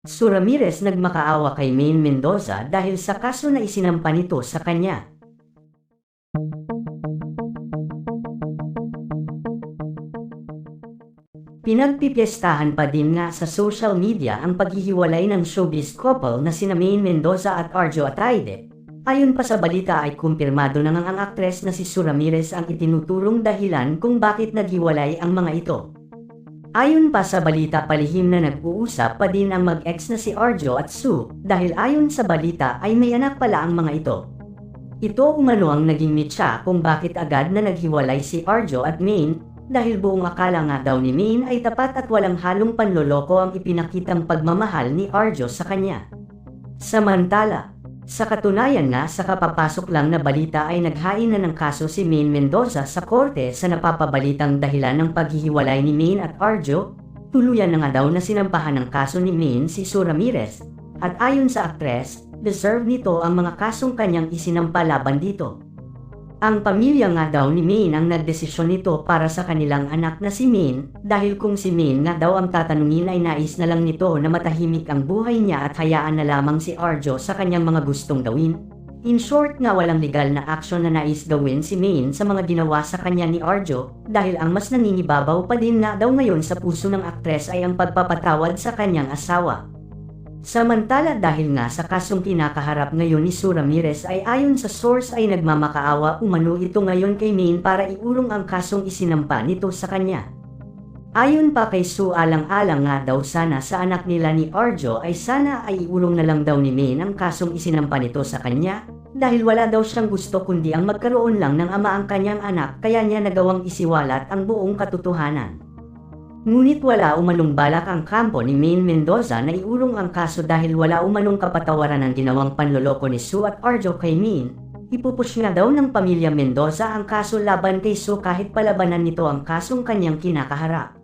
Su Ramirez nagmakaawa kay Maine Mendoza dahil sa kaso na isinampa nito sa kanya. Pinagpipiestahan pa din nga sa social media ang paghihiwalay ng showbiz couple na sina Maine Mendoza at Arjo Ataide. Ayon pa sa balita ay kumpirmado na nga ang aktres na si Su Ramirez ang itinuturong dahilan kung bakit naghiwalay ang mga ito. Ayon pa sa balita palihim na nag-uusap pa din ang mag-ex na si Arjo at Sue dahil ayon sa balita ay may anak pala ang mga ito. Ito umano ang naging mitya kung bakit agad na naghiwalay si Arjo at Maine dahil buong akala nga daw ni Maine ay tapat at walang halong panloloko ang ipinakitang pagmamahal ni Arjo sa kanya. Samantala, sa katunayan nga sa kapapasok lang na balita ay naghain na ng kaso si Maine Mendoza sa korte sa napapabalitang dahilan ng paghihiwalay ni Maine at Arjo, tuluyan na nga daw na sinampahan ng kaso ni Maine si Sue Ramirez, at ayon sa aktres, deserve nito ang mga kasong kanyang isinampa laban dito. Ang pamilya nga daw ni Maine ang nagdesisyon nito para sa kanilang anak na si Maine dahil kung si Maine nga daw ang tatanungin ay nais na lang nito na matahimik ang buhay niya at hayaan na lamang si Arjo sa kanyang mga gustong gawin. In short nga walang legal na aksyon na nais gawin si Maine sa mga ginawa sa kanya ni Arjo dahil ang mas nangingibabaw pa din nga daw ngayon sa puso ng aktres ay ang pagpapatawad sa kanyang asawa. Samantala dahil nga sa kasong kinakaharap ngayon ni Sue Ramirez ay ayon sa source ay nagmamakaawa umano ito ngayon kay Maine para iulong ang kasong isinampa nito sa kanya. Ayon pa kay Sue alang-alang nga daw sana sa anak nila ni Arjo ay sana ay iulong na lang daw ni Maine ang kasong isinampa nito sa kanya dahil wala daw siyang gusto kundi ang magkaroon lang ng ama ang kanyang anak kaya niya nagawang isiwalat ang buong katotohanan. Ngunit wala umanong balak ang kampo ni Maine Mendoza na iulong ang kaso dahil wala umanong kapatawaran ng ginawang panloloko ni Sue at Arjo kay Maine. Ipupush nga daw ng pamilya Mendoza ang kaso laban kay Sue kahit palabanan nito ang kasong kanyang kinakaharap.